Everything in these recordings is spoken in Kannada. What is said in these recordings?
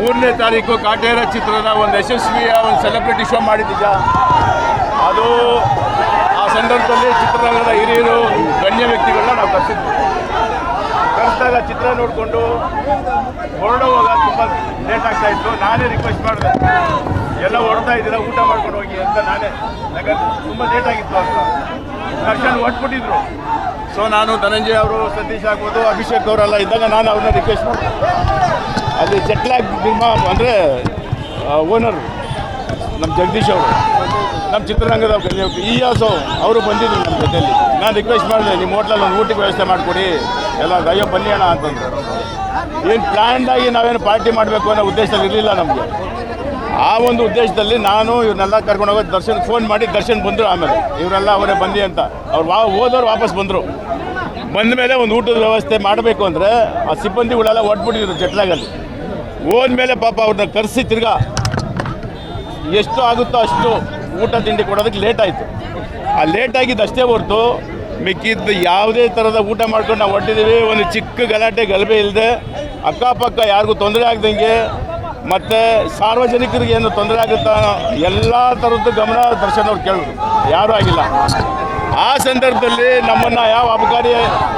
ಮೂರನೇ ತಾರೀಕು ಕಾಟೇರ ಚಿತ್ರದ ಒಂದು ಯಶಸ್ವಿಯ ಒಂದು ಸೆಲೆಬ್ರಿಟಿ ಶೋ ಮಾಡಿದ್ದೀಗ. ಅದು ಆ ಸಂದರ್ಭದಲ್ಲಿ ಚಿತ್ರರಂಗದ ಹಿರಿಯರು, ಗಣ್ಯ ವ್ಯಕ್ತಿಗಳನ್ನ ನಾವು ಕರೆಸಿದ್ವಿ. ಕರೆಸಿದಾಗ ಚಿತ್ರ ನೋಡಿಕೊಂಡು ಹೊರಡುವಾಗ ತುಂಬ ಲೇಟ್ ಆಗ್ತಾ ಇತ್ತು. ನಾನೇ ರಿಕ್ವೆಸ್ಟ್ ಮಾಡಿದೆ. ಎಲ್ಲ ಹೊರಡ್ತಾ ಇದ್ದೀರಾ, ಊಟ ಮಾಡ್ಕೊಂಡು ಹೋಗಿ ಅಂತ ನಾನೇ. ಯಾಕಂದ್ರೆ ತುಂಬ ಲೇಟ್ ಆಗಿತ್ತು ಅಂತ. ದರ್ಶನ್ ಹೊಟ್ಬಿಟ್ಟಿದ್ರು ಸೊ ನಾನು ಧನಂಜಯ ಅವರು, ಸತೀಶ್ ಆಗ್ಬೋದು, ಅಭಿಷೇಕ್ ಅವರೆಲ್ಲ ಇದ್ದಾಗ ನಾನು ಅವ್ರನ್ನ ರಿಕ್ವೆಸ್ಟ್ ಮಾಡ್ತೀನಿ ಅಲ್ಲಿ ಜಟ್ಲಾಗ್ ನಿಮ್ಮ ಅಂದರೆ ಓನರ್ ನಮ್ಮ ಜಗದೀಶ್ ಅವರು. ನಮ್ಮ ಚಿತ್ರರಂಗದ ಇ ಎಸ್ ಅವರು ಬಂದಿದ್ರು ನಮ್ಮ ಜೊತೆಯಲ್ಲಿ ನಾನು ರಿಕ್ವೆಸ್ಟ್ ಮಾಡಿದೆ, ನಿಮ್ಮ ಹೋಟ್ಲಲ್ಲಿ ಒಂದು ಊಟಕ್ಕೆ ವ್ಯವಸ್ಥೆ ಮಾಡಿಕೊಡಿ. ಎಲ್ಲ ಅಯ್ಯೋ, ಬನ್ನಿ ಅಣ್ಣ ಅಂತಂದರು. ಏನು ಪ್ಲ್ಯಾಂಡಾಗಿ ನಾವೇನು ಪಾರ್ಟಿ ಮಾಡಬೇಕು ಅನ್ನೋ ಉದ್ದೇಶದಲ್ಲಿ ಇರಲಿಲ್ಲ ನಮಗೆ. ಆ ಒಂದು ಉದ್ದೇಶದಲ್ಲಿ ನಾನು ಇವ್ರನ್ನೆಲ್ಲ ಕರ್ಕೊಂಡು ಹೋಗೋದು ದರ್ಶನ್ ಫೋನ್ ಮಾಡಿ ದರ್ಶನ್ ಬಂದರು ಆಮೇಲೆ. ಇವರೆಲ್ಲ ಅವರೇ ಬಂದಿ ಅಂತ. ಅವ್ರು ವಾ, ಹೋದವ್ರು ವಾಪಸ್ ಬಂದರು. ಬಂದ ಮೇಲೆ ಒಂದು ಊಟದ ವ್ಯವಸ್ಥೆ ಮಾಡಬೇಕು ಅಂದರೆ ಆ ಸಿಬ್ಬಂದಿಗಳೆಲ್ಲ ಒಟ್ಬಿಟ್ಟಿದ್ರು ಜಟ್ಲಾಗಲ್ಲಿ. ಹೋದ್ಮೇಲೆ ಪಾಪ ಅವ್ರನ್ನ ಕರೆಸಿ ತಿರ್ಗಾ ಎಷ್ಟು ಆಗುತ್ತೋ ಅಷ್ಟು ಊಟ ತಿಂಡಿ ಕೊಡೋದಕ್ಕೆ ಲೇಟ್ ಆಯಿತು. ಆ ಲೇಟ್ ಆಗಿದ್ದು ಅಷ್ಟೇ ಹೊರತು ಮಿಕ್ಕಿದ್ದು ಯಾವುದೇ ಥರದ ಊಟ ಮಾಡ್ಕೊಂಡು ನಾವು ಹೊಟ್ಟಿದ್ದೀವಿ ಒಂದು ಚಿಕ್ಕ ಗಲಾಟೆ, ಗಲಭೆ ಇಲ್ಲದೆ ಅಕ್ಕಪಕ್ಕ ಯಾರಿಗೂ ತೊಂದರೆ ಆಗ್ದಂಗೆ ಮತ್ತು ಸಾರ್ವಜನಿಕರಿಗೆ ಏನು ತೊಂದರೆ ಆಗುತ್ತಾ ಎಲ್ಲ ಥರದ್ದು ಗಮನ ದರ್ಶನ ಅವ್ರು ಕೇಳಿದ್ರು. ಯಾರೂ ಆಗಿಲ್ಲ. ಆ ಸಂದರ್ಭದಲ್ಲಿ ನಮ್ಮನ್ನು ಯಾವ ಅಬಕಾರಿ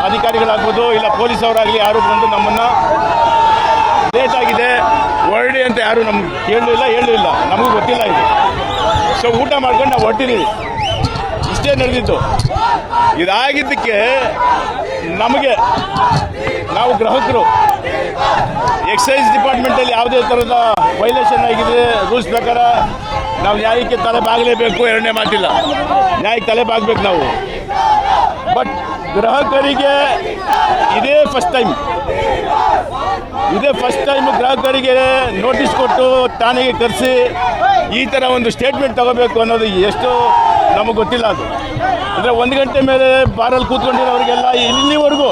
ಅಧಿಕಾರಿಗಳಾಗ್ಬೋದು ಇಲ್ಲ ಪೊಲೀಸ್ ಅವರಾಗಲಿ ಯಾರು ಬಂದು ನಮ್ಮನ್ನು ಲೇಟ್ ಆಗಿದೆ, ಹೊರಡಿ ಅಂತ ಯಾರು ನಮ್ಗೆ ಕೇಳಲಿಲ್ಲ ಹೇಳಲಿಲ್ಲ. ನಮಗೂ ಗೊತ್ತಿಲ್ಲ ಇದು. ಸೊ ಊಟ ಮಾಡ್ಕೊಂಡು ನಾವು ಹೊಟ್ಟಿದ್ದೀವಿ ಇಷ್ಟೇ ನಡೆದಿತ್ತು ಇದಾಗಿದ್ದಕ್ಕೆ ನಮಗೆ ನಾವು ಗ್ರಾಹಕರು ಎಕ್ಸೈಸ್ ಡಿಪಾರ್ಟ್ಮೆಂಟಲ್ಲಿ ಯಾವುದೇ ಥರದ ವೈಲೇಷನ್ ಆಗಿದೆ, ರೂಲ್ಸ್ ಪ್ರಕಾರ ನಾವು ನ್ಯಾಯಕ್ಕೆ ತಲೆ ಬಾಗಲೇಬೇಕು ಎರಡನೇ ಮಾತಿಲ್ಲ. ನ್ಯಾಯಕ್ಕೆ ತಲೆ ಬಾಗಬೇಕು ನಾವು. ಬಟ್ ಗ್ರಾಹಕರಿಗೆ ಇದೇ ಫಸ್ಟ್ ಟೈಮ್ ಇದೇ ಫಸ್ಟ್ ಟೈಮ್ ಗ್ರಾಹಕರಿಗೆ ನೋಟಿಸ್ ಕೊಟ್ಟು ಠಾಣೆಗೆ ಕರೆಸಿ ಈ ಥರ ಒಂದು ಸ್ಟೇಟ್ಮೆಂಟ್ ತಗೋಬೇಕು ಅನ್ನೋದು ಎಷ್ಟು ನಮಗೆ ಗೊತ್ತಿಲ್ಲ ಅದು. ಅಂದರೆ ಒಂದು ಗಂಟೆ ಮೇಲೆ ಬಾರಲ್ಲಿ ಕೂತ್ಕೊಂಡಿರೋರಿಗೆಲ್ಲ ಇಲ್ಲಿವರೆಗೂ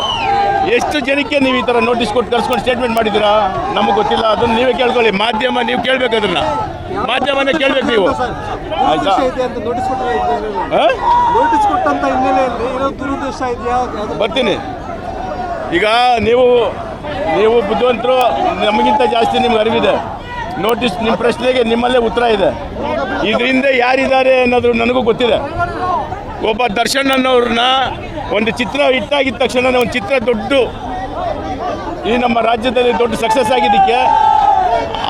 ಎಷ್ಟು ಜನಕ್ಕೆ ನೀವು ಈ ಥರ ನೋಟಿಸ್ ಕೊಟ್ಟು ಕರ್ಸ್ಕೊಂಡು ಸ್ಟೇಟ್ಮೆಂಟ್ ಮಾಡಿದ್ದೀರಾ? ನಮಗೆ ಗೊತ್ತಿಲ್ಲ. ಅದನ್ನು ನೀವೇ ಕೇಳ್ಕೊಳ್ಳಿ. ಮಾಧ್ಯಮ ನೀವು ಕೇಳಬೇಕು ಅದನ್ನು. ಮಾಧ್ಯಮನೇ ಕೇಳಬೇಕು ನೀವು. ಆಯ್ತಾ? ಬರ್ತೀನಿ. ಈಗ ನೀವು ನೀವು ಬುದ್ಧಿವಂತರು ನಮಗಿಂತ ಜಾಸ್ತಿ ನಿಮ್ಗೆ ಅರಿವಿದೆ. ನೋಟಿಸ್ ನಿಮ್ಮ ಪ್ರಶ್ನೆಗೆ ನಿಮ್ಮಲ್ಲೇ ಉತ್ತರ ಇದೆ. ಇದರಿಂದ ಯಾರಿದ್ದಾರೆ ಅನ್ನೋದು ನನಗೂ ಗೊತ್ತಿದೆ. ಒಬ್ಬ ದರ್ಶನ್ ಅನ್ನೋರನ್ನ ಒಂದು ಚಿತ್ರ ಹಿಟ್ಟಾಗಿದ್ದ ತಕ್ಷಣ ಒಂದು ಚಿತ್ರ ದೊಡ್ಡ ಈ ನಮ್ಮ ರಾಜ್ಯದಲ್ಲಿ ದೊಡ್ಡ ಸಕ್ಸಸ್ ಆಗಿದ್ದಕ್ಕೆ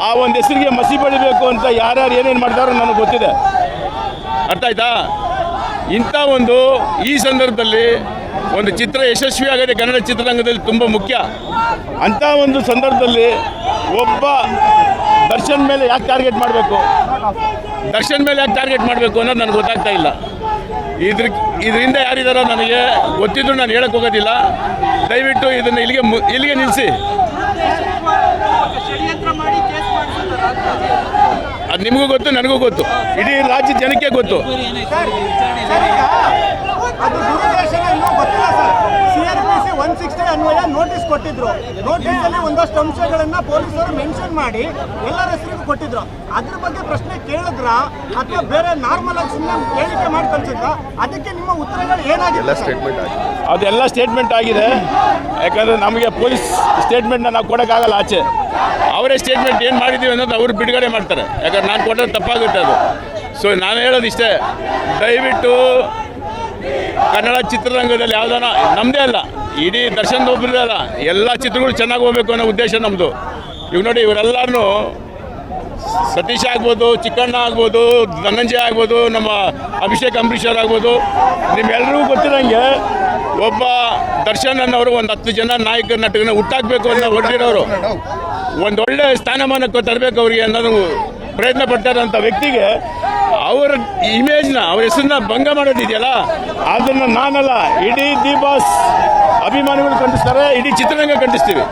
ಆ ಒಂದು ಹೆಸರಿಗೆ ಮಸಿ ಬೆಳಿಬೇಕು ಅಂತ ಯಾರ್ಯಾರು ಏನೇನು ಮಾಡ್ತಾರೋ ನನಗೆ ಗೊತ್ತಿದೆ. ಅರ್ಥ ಆಯ್ತಾ? ಇಂಥ ಒಂದು ಈ ಸಂದರ್ಭದಲ್ಲಿ ಒಂದು ಚಿತ್ರ ಯಶಸ್ವಿ ಆಗದೆ ಕನ್ನಡ ಚಿತ್ರರಂಗದಲ್ಲಿ ತುಂಬ ಮುಖ್ಯ. ಅಂಥ ಒಂದು ಸಂದರ್ಭದಲ್ಲಿ ಒಬ್ಬ ದರ್ಶನ್ ಮೇಲೆ ಯಾಕೆ ಟಾರ್ಗೆಟ್ ಮಾಡಬೇಕು? ದರ್ಶನ್ ಮೇಲೆ ಯಾಕೆ ಟಾರ್ಗೆಟ್ ಮಾಡಬೇಕು ಅನ್ನೋದು ನನಗೆ ಗೊತ್ತಾಗ್ತಾ ಇಲ್ಲ. ಇದ್ರ ಇದರಿಂದ ಯಾರಿದಾರೋ ನನಗೆ ಗೊತ್ತಿದ್ರು ನಾನು ಹೇಳಕ್ಕೆ ಹೋಗೋದಿಲ್ಲ. ದಯವಿಟ್ಟು ಇದನ್ನು ಇಲ್ಲಿಗೆ ಇಲ್ಲಿಗೆ ನಿಲ್ಲಿಸಿ ಅದು ನಿಮಗೂ ಗೊತ್ತು, ನನಗೂ ಗೊತ್ತು. ಇಡೀ ರಾಜ್ಯ ಜನಕ್ಕೆ ಗೊತ್ತು. ಒನ್ ಸಿಕ್ಸ್ಟಿ ಅನ್ವಯ ನೋಟಿಸ್ ಕೊಟ್ಟಿದ್ರು. ನೋಟಿಸ್ ಅಲ್ಲಿ ಒಂದಷ್ಟು ಅಂಶಗಳನ್ನ ಪೊಲೀಸರು ಮೆನ್ಷನ್ ಮಾಡಿ ಎಲ್ಲರ ಹೆಸರಿಗೂ ಕೊಟ್ಟಿದ್ರು. ಅದ್ರ ಬಗ್ಗೆ ಪ್ರಶ್ನೆ ಕೇಳಿದ್ರ? ಅಥವಾ ಬೇರೆ ನಾರ್ಮಲ್ ಆಗಿ ಸುಮ್ಮನೆ ಹೇಳಿಕೆ ಮಾಡಿ ಕಳ್ಸಿದ್ರ? ಅದಕ್ಕೆ ನಿಮ್ಮ ಉತ್ತರಗಳು ಏನಾಗಿದೆ? ಸ್ಟೇಟ್ಮೆಂಟ್ ಅದೆಲ್ಲ ಸ್ಟೇಟ್ಮೆಂಟ್ ಆಗಿದೆ. ಯಾಕಂದ್ರೆ ನಮಗೆ ಪೊಲೀಸ್ ಸ್ಟೇಟ್ಮೆಂಟ್ ನಾವು ಕೊಡೋಕ್ಕಾಗಲ್ಲ ಆಚೆ. ಅವರೇ ಸ್ಟೇಟ್ಮೆಂಟ್ ಏನು ಮಾಡಿದ್ದೀವಿ ಅನ್ನೋದು ಅವರು ಬಿಡುಗಡೆ ಮಾಡ್ತಾರೆ. ಯಾಕಂದ್ರೆ ನಾನು ಕೊಟ್ಟರೆ ತಪ್ಪಾಗುತ್ತೆ ಅದು. ಸೊ ನಾನು ಹೇಳೋದು ಇಷ್ಟೇ ದಯವಿಟ್ಟು ಕನ್ನಡ ಚಿತ್ರರಂಗದಲ್ಲಿ ಯಾವ್ದಾನ ನಮ್ಮದೇ ಅಲ್ಲ, ಇಡೀ ದರ್ಶನ್ ಒಬ್ಬರದೇ ಅಲ್ಲ, ಎಲ್ಲ ಚಿತ್ರಗಳು ಚೆನ್ನಾಗಿ ಹೋಗ್ಬೇಕು ಅನ್ನೋ ಉದ್ದೇಶ ನಮ್ಮದು ಇವಾಗ ನೋಡಿ ಇವರೆಲ್ಲರೂ ಸತೀಶ್ ಆಗ್ಬೋದು, ಚಿಕ್ಕಣ್ಣ ಆಗ್ಬೋದು, ಧನಂಜಯ ಆಗ್ಬೋದು, ನಮ್ಮ ಅಭಿಷೇಕ್ ಅಂಬರೀಷರ್ ಆಗ್ಬೋದು ನಿಮ್ಮೆಲ್ಲರಿಗೂ ಗೊತ್ತಿರಂಗೆ ಒಬ್ಬ ದರ್ಶನ್ ಅನ್ನೋರು ಒಂದು ಹತ್ತು ಜನ ನಾಯಕ ನಟಕನ ಹುಟ್ಟಾಕಬೇಕು ಅಂತ ಹೊರಟಿರೋರು. ಒಂದೊಳ್ಳೆ ಸ್ಥಾನಮಾನಕ್ಕೆ ತರಬೇಕು ಅವರಿಗೆ ಅನ್ನೋದು ಪ್ರಯತ್ನ ಪಡ್ತಾರಂಥ ವ್ಯಕ್ತಿಗೆ ಅವರ ಇಮೇಜ್ನ ಅವ್ರ ಹೆಸರನ್ನ ಭಂಗ ಮಾಡೋದಿದೆಯಲ್ಲ? ಅದನ್ನು ನಾನಲ್ಲ, ಇಡೀ ದಿ ಬಾಸ್ ಅಭಿಮಾನಿಗಳು ಖಂಡಿಸ್ತಾರೆ ಇಡೀ ಚಿತ್ರರಂಗ ಖಂಡಿಸ್ತೀವಿ